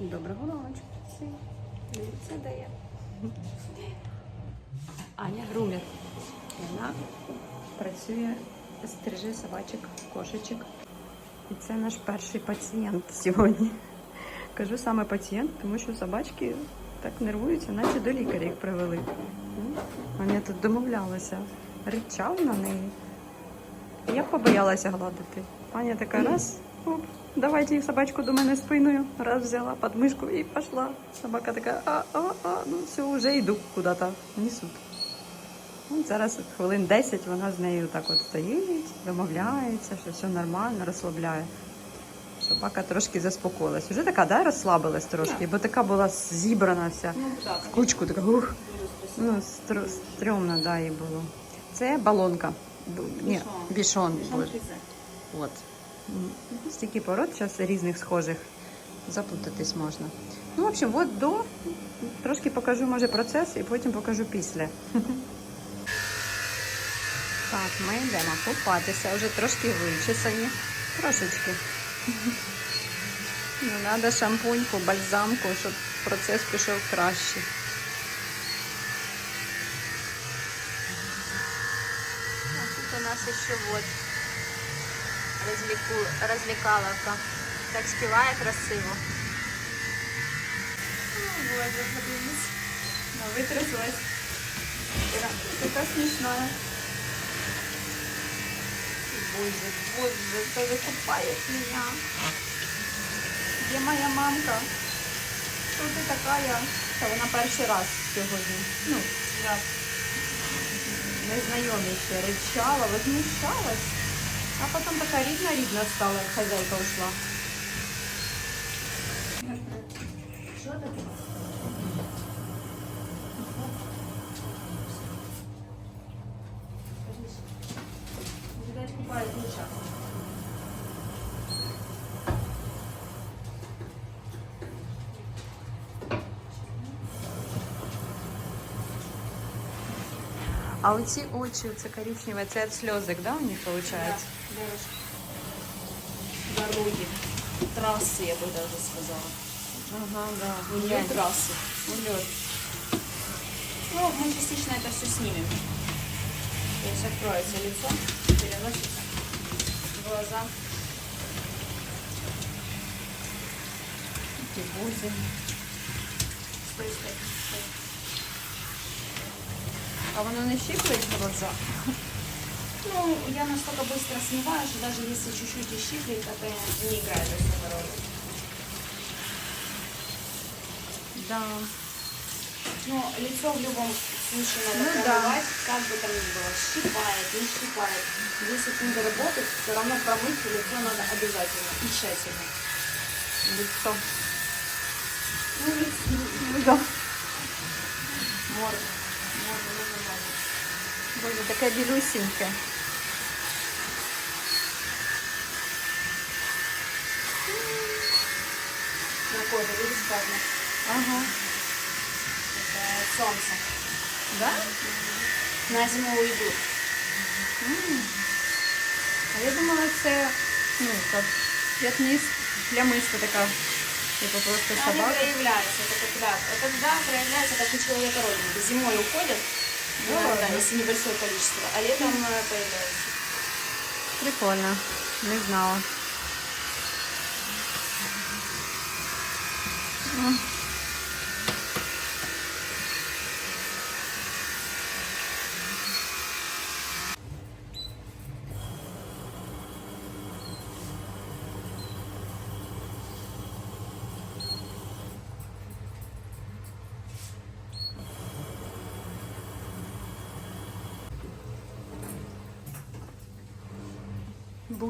Доброго. Дивіться, де я. Аня Грумір. Вона працює, стриже собачок, кошечок. І це наш перший пацієнт сьогодні. Кажу саме пацієнт, тому що собачки так нервуються, наче до лікаря їх привели. Аня тут домовлялася, ричав на неї. Я побоялася гладити. Аня така раз, оп, давайте собачку до мене спиною. Раз взяла подмишку і пішла. Собака така, а, а, а, ну все, вже йду куди-то, несуть. Ну, зараз хвилин 10 вона з нею так от стоїть, домовляється, що все нормально, розслабляє. Собака трошки заспокоїлась. Вже така, да, розслабилась трошки, бо така була зібрана вся Ну в кучку, така ух. Ну, стр- стрьомно, да, їй було. Це балонка. Ні, Бішон. От. Стільки пород зараз різних схожих. Заплутатись можна. Ну, в общем, от до. Трошки покажу, може, процес і потім покажу після. Так, ми йдемо купатися. Вже трошки вичесані. Трошечки. Ну, треба шампуньку, бальзамку, щоб процес пішов краще. А тут у нас еще вот развлекаловка. Так співає красиво. Ну, боже, подивись. Ну, витряслась. Така смішна. Боже, боже, кто закупает меня? Где моя мамка? Хто ти такая? Та вона перший раз сьогодні. Ну, я незнайомі ще ричала, возмущалась. А потом такая рідна-рідна стала, хозяйка ушла. А оці очі, це коричневе, це від сльозик, да, у них виходить? девушка. Дороги. Трассы, я бы даже сказала. Ага, да. У нее трассы. Ульот. Ну, мы частично это все снимем. То есть откроется лицо, переносится глаза. Ті бузи. Стой, стой, стой. А воно не щиплить глаза? Ну, я настолько быстро снимаю, что даже если чуть-чуть и щиплет, это не играет особой роли. Да. Но лицо в любом случае надо Ну да. промывать, как бы там ни было, щипает, не щипает. 10 секунд работать, все равно промыть лицо надо обязательно и тщательно. Лицо. Ну, лицо, да. морда. Боже, таке білюсіньке. На коже, видишь, пятна? Ага. Это солнце. Да? На зиму уйдут. А я думала, це, ну, як п'ятнист, плямиста така. Типу просто Они собака. проявляются, это как да. Это да, проявляется, как у человека родинки. Зимой уходят, Ладно? если небольшое количество, а летом э, появляются. Прикольно. Не знала.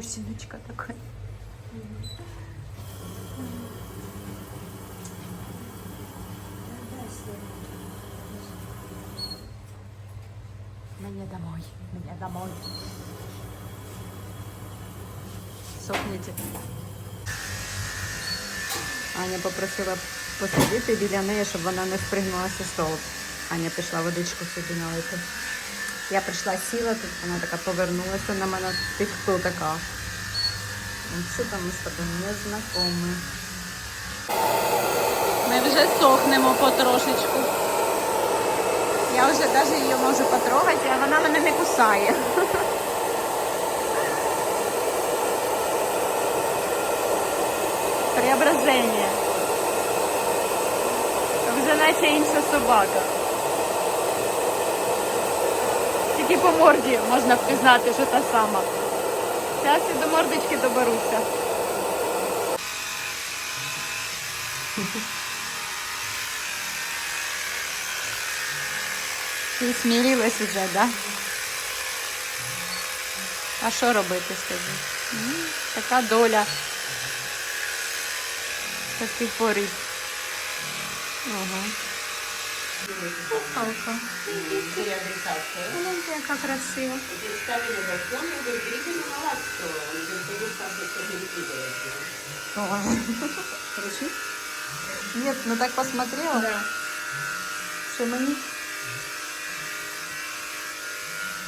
Бусиночка такая. Мне домой. Мне домой. Сохнете. Аня попросила посидіти біля неї, щоб вона не спригнулася з столу. Аня пішла водичку собі налити. Я прийшла сіла тут, вона така повернулася на мене. Ти хто така? Ну, Що там ми з тобою не знайомі? вже сохнемо потрошечку. Я вже навіть її можу потрогати, а вона мене не кусає. Преображення. Вже наче інша собака. Тільки по морді можна впізнати, що та сама. Зараз і до мордочки доберуся. Ти смірилась вже, так? Да? А що робити з тобі? Така доля. Такий порід. Ага. Куколка. Переадресация. Гляньте, яка красива. Нет, ну так посмотрела. Да. Что мені?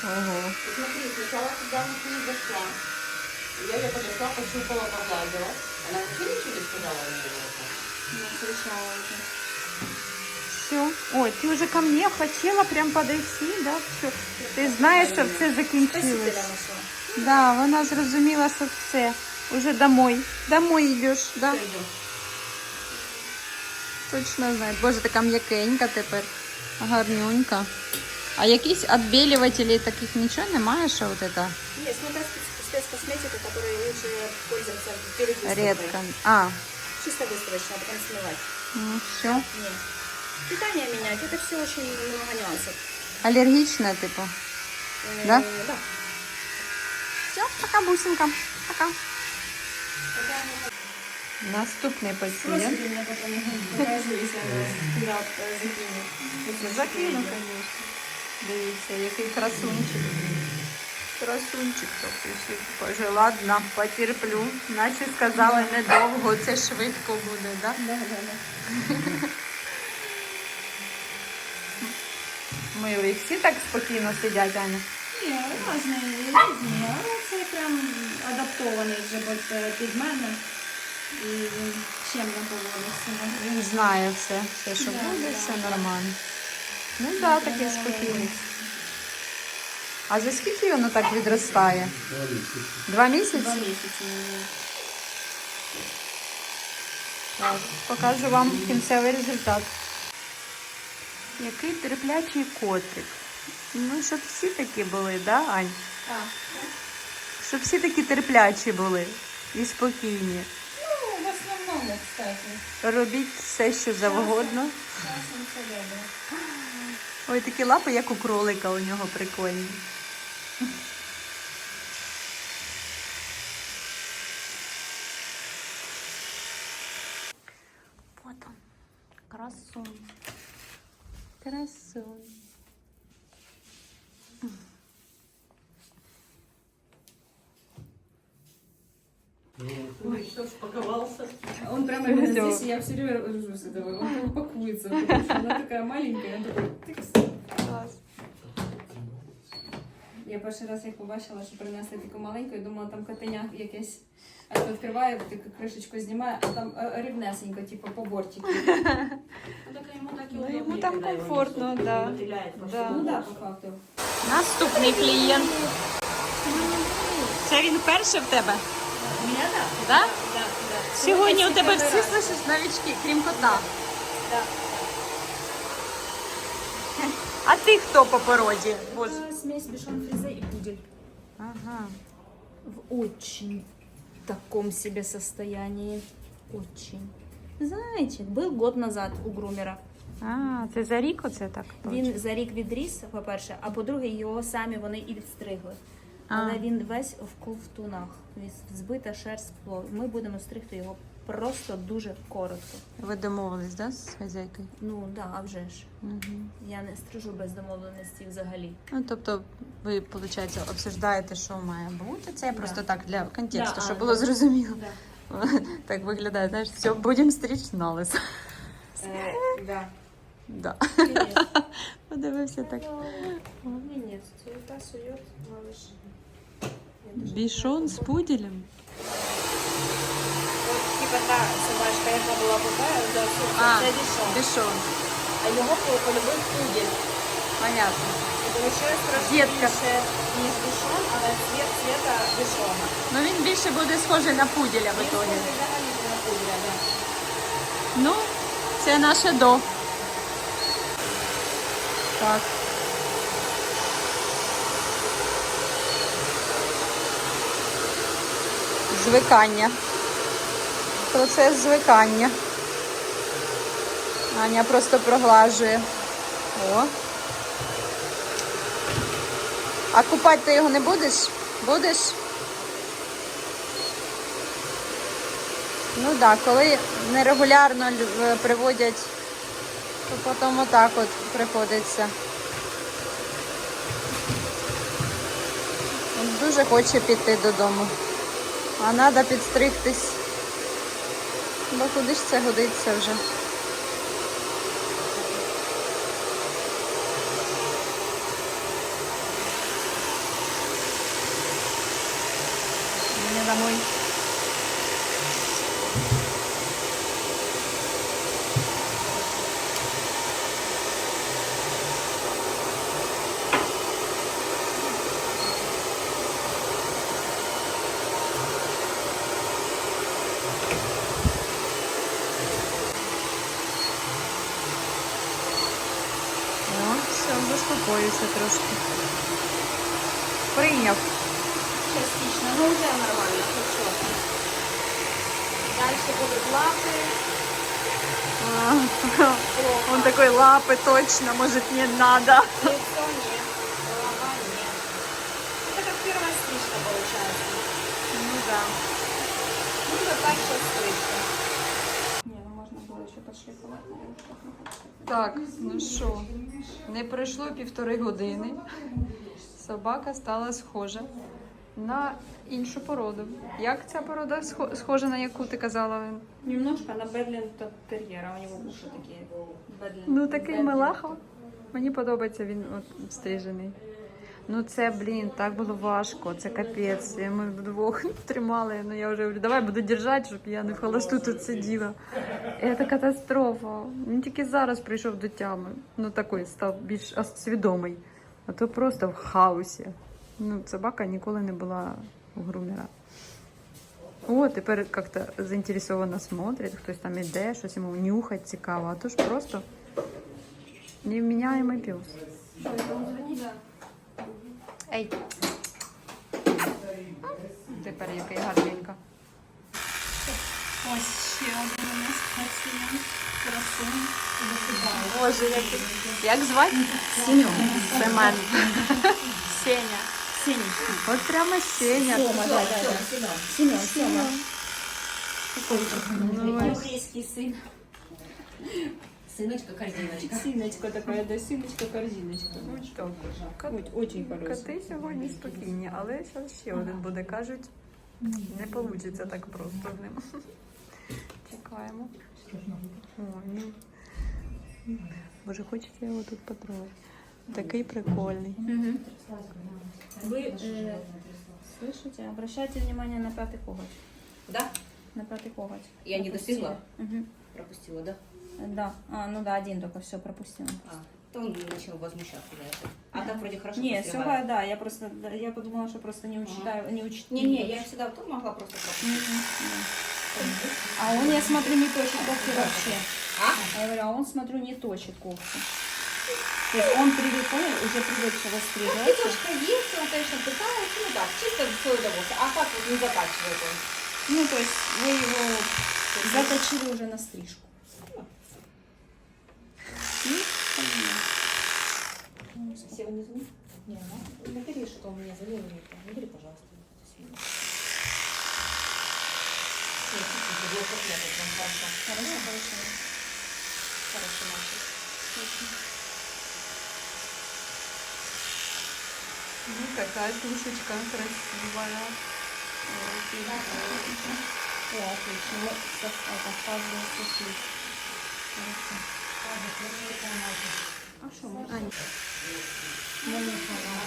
Ого. Смотри, сначала туда вот не зашла. Я ее подошла, пощупала, погладила. Она вообще ничего не сказала мне. Не встречала уже. Все. Ой, ти вже ко мне хотіла прям подойти, да? Все. Ти знаєш, що все закінчилось. Спасителя нашла. Да, вона зрозуміла, що все. Уже домой. Домой йдеш, да? Пойдем. Точно знаю. Боже, така м'якенька тепер. Гарнюнька. А якісь відбілювателі таких нічого немає, що от це Нет, ну это спец- спецкосметика, которой лучше пользоваться перед выставкой. рідко. А, Чисто выставочно, а потом смывать. ну все. Нет. Питание менять, это все очень много нюансов. Алергічна, типу. Э, Да? Да. Все, пока, бусинка. Пока. Наступний Спросите пацієнт. меня потом, покажу, если она туда э, закинет. Закину, звісно. Дивіться, який красунчик. Красунчик такий. Каже, ладно, потерплю. Наче сказали недовго, це швидко буде, да? Да, да, да. Милий. Всі так спокійно сидять, Аня. Ні, різні, різні, але це прям адаптований вже під мене. І він чемно поводиться. Він знає все, все, що Да, буде, да, все нормально. Ну так, да, такий спокійний. А за скільки воно так відростає? Два місяці? Два місяці. Так, покажу вам кінцевий результат. Який терплячий котик. Ну, щоб всі такі були, да, Ань? Так. Щоб всі такі терплячі були і спокійні. Ну, в основному, кстати. Робіть все, що завгодно. Часом це добре. Ой, такі лапи, як у кролика, у нього прикольні. Вот он. Красун. Красун. Ой, спаковался. Он прямо именно здесь, и я все время ржу с этого. Он пакуется, потому что она такая маленькая. Он такой. Я перший раз як побачила, що принесли таку маленьку, я думала, там котеня якесь. А то відкриваю, таку кришечку знімаю, а там е, рівнесенько, типу по бортику. Ну, так ему так и Ну, удобнее, ему там когда его комфортно, несут, да. он мотыляет по Да. всему. Ну так, по факту. Наступний клієнт. Це він перший в тебе? У мене так. Да? Да, да. Сьогодні у тебе перший всі раз. слышиш новички, крім кота. Да. А ти хто по породі? Боже. Это смесь бешон фризе и пудель. Ага. В очень таком себе состоянии. Очень. Зайчик был год назад у грумера. А, це за рік оце так? Він за рік відріс, по-перше, а по-друге, його самі вони і відстригли. А. Але він весь в ковтунах. Збита шерсть плов. Ми будемо стригти його просто дуже коротко. Ви домовились, да, з хазяйкою? Ну да, а вже ж. Угу. Я не стрижу без домовленості взагалі. Ну, тобто, ви, виходить, обсуждаєте, що має бути. Це Да. просто так для контексту, Да, щоб а, було да. зрозуміло. Да. Так виглядає, знаєш, все, будемо стріч на лис. Е, да. Да. Привіт. Подивився так. Сует, малыш. Я дуже Бішон з пуделем. От типа та собачка, яка була попереду, А, це дішон. Бішон. А його по- полюбив пудель. Понятно. Вийшло трошки Дітка. більше, ніж дішон, але цвіт цвіта дішона. Ну він більше буде схожий на пуділя в Він ітогі. схожий взагалі на пуделя, да. Ну, це наше до. Так. Звикання. Процес звикання. Аня просто проглажує. О. А купати ти його не будеш? Будеш? Ну так, да, коли нерегулярно приводять, то потім отак от приходиться. Дуже хоче піти додому. А треба підстригтись. Бо куди ж це годиться вже? Заспокоївся трошки. Прийняв. Частично, ну вже нормально, хоч що. Далі будуть лапи. А, Он такой лапы точно, может не надо. Лицо нет, голова нет. Это как первая стрижка получается. Ну да. Ну, это перша стрижка. Не, ну можно было еще подшлифовать, Так, ну що, не пройшло півтори години. Собака стала схожа на іншу породу. Як ця порода схо- схожа на яку ти казала? Немножко на Бедлинта тер'єра. у нього уші такі. Бедлін. Ну такий милаха. Мені подобається він от стрижений. Ну це, блін, так було важко, це капець. Ми вдвох тримали. Ну я вже говорю, давай буду держати, щоб я не в холосту тут сиділа. Це катастрофа. Він тільки зараз прийшов до тями. Ну такий став більш свідомий. А то просто в хаосі. Ну, собака ніколи не була у грумера. О, тепер як-то заінтересовано смотрить, хтось там іде, щось йому нюхать цікаво, а то ж просто невміняємий пес. Ей. Тепер який гарненько. Ось ще один у нас пацієнт. Красун. Боже, який. Як звати? Семен. Семен. Сеня. Сенечка. От прямо Сеня. Сема, да, да, да. Семен, Сема. Ось. Еврейский сын. Сыночка, корзиночка. Синочка такая, да, синочка, корзиночка. Ну, що, кот- Ой, Очень хороший. Коти сьогодні спокійні, але зараз ще один буде, кажуть, не вийде так просто з ним. Чекаємо. О, він. Боже, хочеться його тут потрогати. Такий прикольний. Мгм. Вы э, слышите? Обращайте внимание на пятый коготь. Да? На пятый коготь. Я не Пропустили. достигла? Мгм. Пропустила, да? Да. А, ну да, один только все пропустил. А, то он начал возмущаться за это. А так вроде хорошо Не, все, да, я просто, да, я подумала, что просто не учитаю, не учту. Не-не, я всегда тут могла просто пропустить. А он, я смотрю, не точит когти вообще. А? А я говорю, а он, смотрю, не точит когти. То есть он привык, понял, уже привык, что востригаться. Пятюшка есть, он, конечно, пытается, ну так, чисто в свое удовольствие. А так вот не закачивает он. Ну, то есть вы его заточили уже на стрижку. Сегодня звонит? Не, ну, набери, что у меня звонил. Набери, пожалуйста. Хорошо, хорошо. Хорошо, Маша. Ну, такая тушечка красивая. Да, отлично. О, отлично. Вот, это, это, это, это, это, это, это, это, А, нет.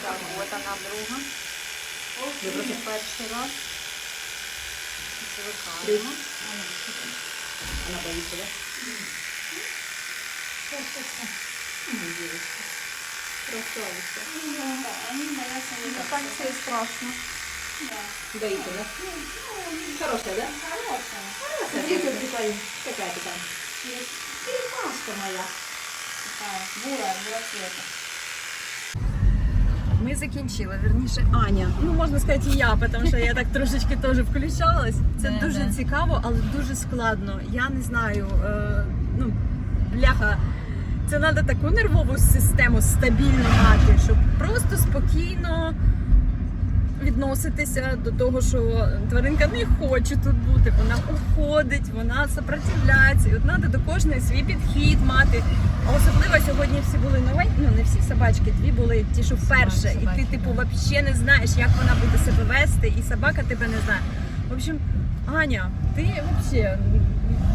Так, от вона друга. Це перший раз. Она боится, да? Ну, девочка. Красавица. Они боятся не Станції страшно. Боится, да? Хорошая, да? Хорошая. Хорошая. Какая ты там? Черепашка моя. Такая бурая, бурая цвета. Ми закінчили, верніше Аня. Ну можна сказати, і я, тому що я так трошечки теж включалась. Це дуже цікаво, але дуже складно. Я не знаю. Е, ну, бляха, це треба таку нервову систему стабільно мати, щоб просто спокійно відноситися до того, що тваринка не хоче тут бути, вона уходить, вона сопротивляється. І от треба до кожної свій підхід мати. А особливо сьогодні всі були нові, ну не всі собачки, дві були ті, що вперше, і ти, типу, взагалі не знаєш, як вона буде себе вести, і собака тебе не знає. В общем, Аня, ти взагалі.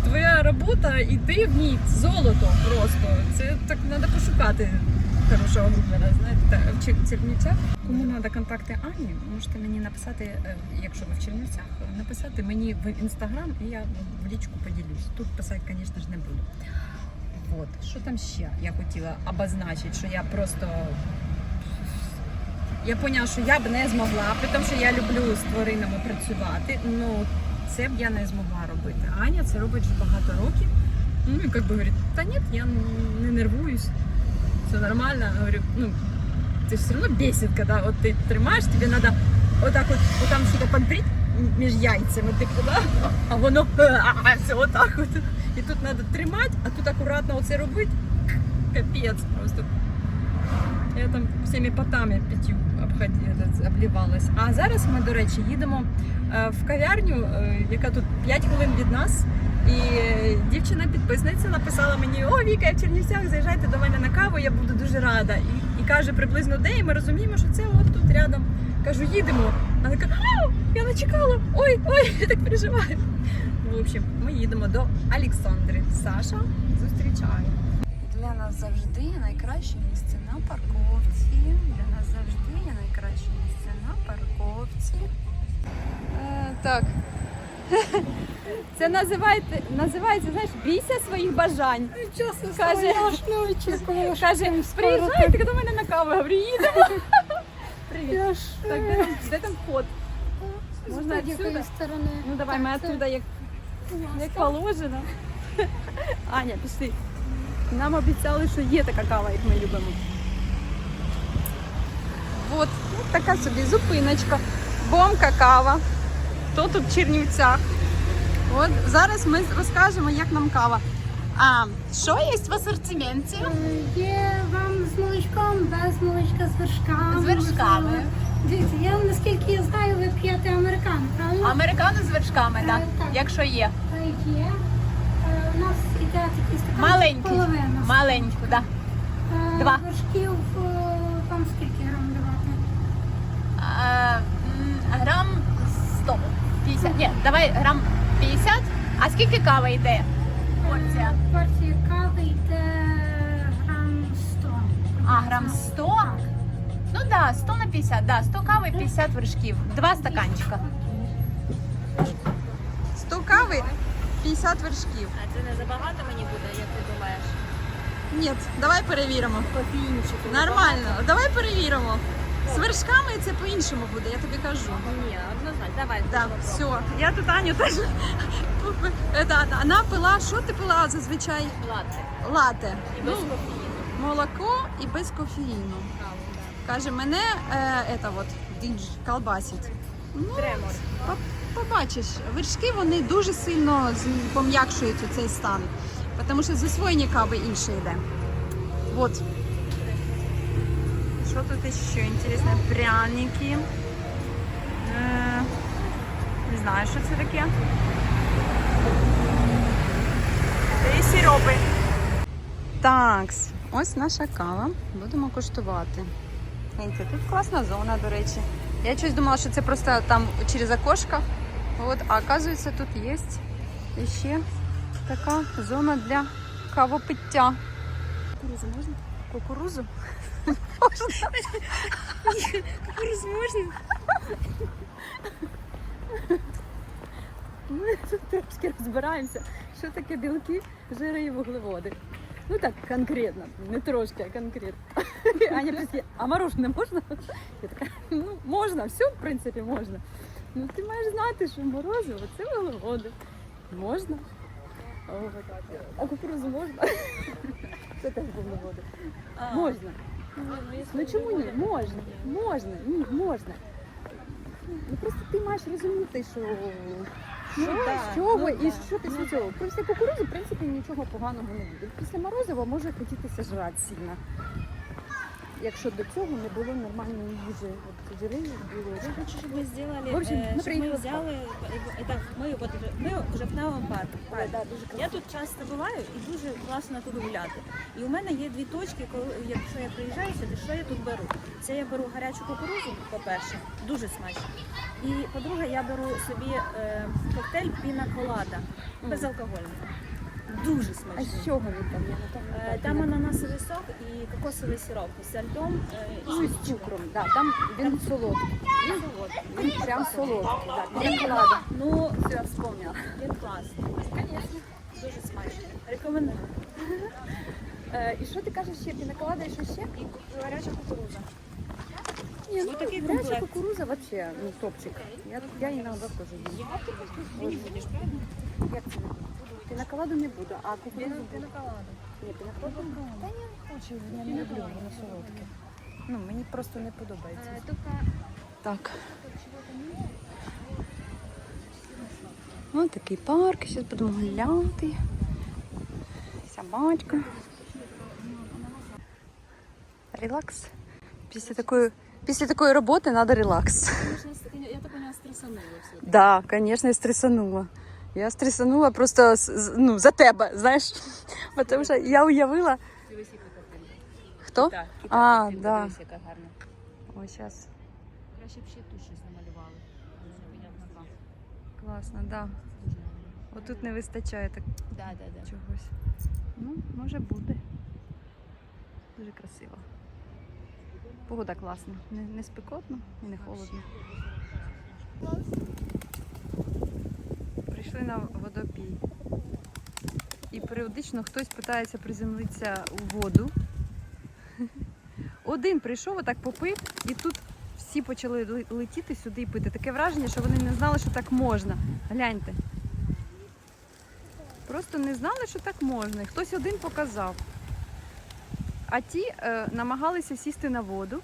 Твоя робота і ти в ній золото просто. Це так треба пошукати хорошого грубера, знаєте, в Чернівцях. Кому треба контакти Ані, можете мені написати, е, якщо ви в Чернівцях, написати мені в інстаграм, і я в лічку поділюсь. Тут писати, звісно ж, не буду. От, що там ще я хотіла обозначити, що я просто. Я поняла, що я б не змогла, тому що я люблю з тваринами працювати. Ну, це б я не змогла робити. Аня це робить вже багато років. Ну і як би говорить, та ні, я не нервуюсь, все нормально. Я говорю, ну, це все одно бесит, коли от ти тримаєш, тобі треба отак от, отам щось подбрити між яйцями, типу, да? а воно все отак от. І тут треба тримати, а тут акуратно оце робити. Капець просто. Я там всіми потами п'ятью обходила, облівалась. А зараз ми, до речі, їдемо в кав'ярню, е, яка тут 5 хвилин від нас. І е, дівчина-підписниця написала мені: О, Віка, я в Чернівцях, заїжджайте до мене на каву, я буду дуже рада. І, і каже приблизно де, і ми розуміємо, що це от тут рядом. Кажу, їдемо. Вона каже, «А, я не чекала. Ой, ой, я так переживаю. В общем, ми їдемо до Олександри. Саша зустрічає. Для нас завжди найкраще місце на парковці. Для нас завжди є найкраще місце на парковці. Е, так. Це називається, називається, знаєш, бійся своїх бажань. Чесно, Каже- я ж не очікувала, що Каже, там скоро приїжджайте до мене на каву. Я говорю, їдемо. Привіт. Я ж Так, де там, де там вход? з можна будь-якої відсюди? сторони. Ну давай, ми Так, це оттуда як, класно. як положено. Аня, пішли. Нам обіцяли, що є така кава, як ми любимо. От, от така собі зупиночка. Бомка кава. То тут в Чернівцях. От зараз ми розкажемо, як нам кава. А що є в асортименті? Е, Є вам з молочком, без молочка, з вершками. З вершками. Дивіться, я наскільки я знаю, ви п'єте американо, правильно? Американо з вершками, так, так. якщо є. Е, Є. Е, У нас іде такий стакан Маленький. половина. Маленьку, так. Е, два. Вершків е, вам скільки грам давати? Грам 100. 50. Ні, давай грам 50. А скільки кави йде? Порція. Порція кави йде грам 100. А, грам 100? Так. Ну да, 100 на 50, да, 100 кави і 50 вершків. Два стаканчика. 100 кави, 50 вершків. А це не забагато мені буде, як ти думаєш? Ні, давай перевіримо. Кофійничок. Нормально, давай перевіримо. З вершками це по-іншому буде, я тобі кажу. Ні, однозначно. Давай. Так, все. Я тут Аню теж. Это, вона пила, що ти пила зазвичай? Латте. Лате. І без Ну, кофеїну. молоко і без кофеїну. Каже, мене е, от, колбасить. Ну, Тремор. по- побачиш, вершки вони дуже сильно з- пом'якшують цей стан, тому що засвоєння кави інше йде. Вот. Що тут ще інтересне? Пряники. Е, не знаю, що це таке. І сиропи. Так, ось наша кава. Будемо коштувати. Гляньте, тут класна зона, до речі. Я щось думала, що це просто там через окошко. От, а оказується, тут є ще така зона для кавопиття. Кукурузу можна? Кукурузу? Кукурузу можна? ми тут трошки розбираємося, що таке білки, жири і вуглеводи. Ну так, конкретно, не трошки, а конкретно. Аня після, а морожене можна? Я така, ну можна, все в принципі можна. Ну ти маєш знати, що морозиво це вуглеводи. Можна. О, А кукурузу можна? Це теж вуглеводи. Можна. Ну чому ні? Можна, можна, ні, можна. Ну просто ти маєш розуміти, що, що да, з чого ну і да, що ти ну з цього. Після кукурудзи, в принципі, нічого поганого не буде. Після морозива може хотітися жрати сильно Якщо до цього не було нормальної їжі, от жири, Я білочки. хочу, чтобы вы сделали, В общем, э, мы чтобы мы приехали в взяли, э, так, ми, от, ми вже в новому парку. Ой, да, дуже Я тут часто буваю і дуже класно тут гуляти. І у мене є дві точки, коли якщо я приїжджаю сюди, що я тут беру? Це я беру гарячу кукурузу, по-перше, дуже смачно. І по-друге, я беру собі е, коктейль піна колада безалкогольний. Дуже А з чого він там? Е. Там ананасовий сок і кокосовий сироп з льдом е, і Ну, з цукром. да, там він солодкий. Він солодкий. Він прям солодкий. Да, прям ладно. Ну, Все, вспомнила. він класний. Звісно. Дуже смачний. Рекомендую. Е, і що ти кажеш ще? Пінаколада і що ще? І ку- гаряча кукуруза. Ні, Ну, такий гаряча комплект. кукуруза вообще, ну, топчик. Я, я іноді теж їм. Я не будеш, правда? Як це буду? Пінаколаду не буду, а кукурузу буду. Пінаколада. Ні, пінаколаду Та ні, хочу, я не люблю, воно солодке. Ну, мені просто не подобається. Так. Ось такий парк, зараз будемо гуляти. Собачка. Релакс. Після такої, після такої роботи треба релакс. Я так поняла, стресанула все. Да, конечно, я стресанула. Я стресанула просто ну, за тебе, знаєш. Тому що я уявила. Хто? Так, А, да. яка гарна. Ось зараз. Краще б ще тут щось намалювали. Понятно так. Класно, да. Отут не вистачає так Да, да, да. чогось. Ну, може буде. Дуже красиво. Погода класна. Не, не спекотно і не холодно. Прийшли на водопій. І періодично хтось питається приземлитися у воду. Один прийшов, отак попив, і тут всі почали летіти сюди і пити. Таке враження, що вони не знали, що так можна. Гляньте. Просто не знали, що так можна. Хтось один показав. А ті е, намагалися сісти на воду.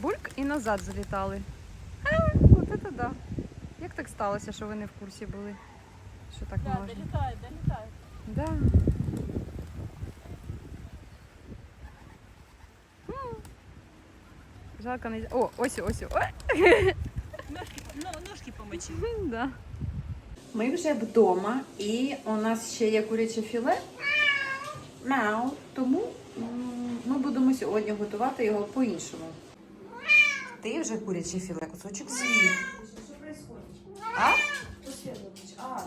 Бульк і назад залітали. А, от це да. Як так сталося, що ви не в курсі були? Що так можна? долітають, долітають. Да. Жалко не. О, ось, ось. О, Ножки, ну, ножки помочи. да. Ми вже вдома і у нас ще є куряче філе. Мяу. Тому ми будемо сьогодні готувати його по-іншому. Ти вже куряче філе, кусочок з'їв. А?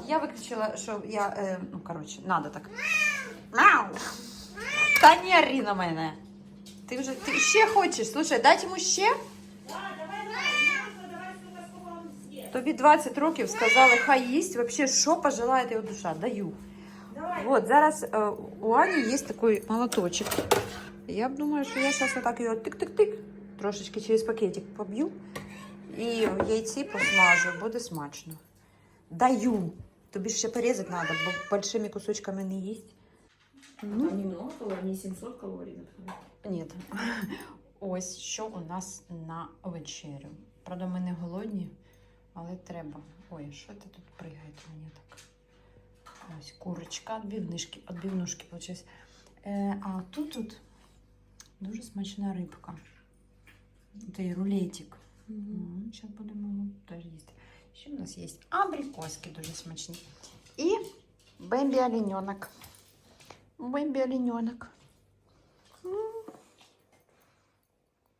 Я виключила, що я. Е, ну, коротше, надо так. Мяу. Та не ори на мене. Ти вже ти ще хочеш? Слушай, дати йому ще? Тобі 20 років сказали, хай їсть. Вообще, що пожелає його душа? Даю. Вот, зараз е, у Ані є такий молоточок. Я б думаю, що я зараз отак його тик-тик-тик, трошечки через пакетик поб'ю і в яйці посмажу, буде смачно. Даю. Тобі ще порізати треба, бо большими кусочками не їсть. Ну, немного калорий, не 700 калорий, например. ні. Ось що у нас на вечерю. Правда, ми не голодні, але треба. Ой, що ти тут пригає мені так? Ось курочка, відбивнишки, відбивнушки получилось. Е, а тут тут дуже смачна рибка. Це рулетик. Зараз будемо теж їсти. Ще у нас есть? абрикоски дуже смачные. И бембі олененок. Бембі олененок. М.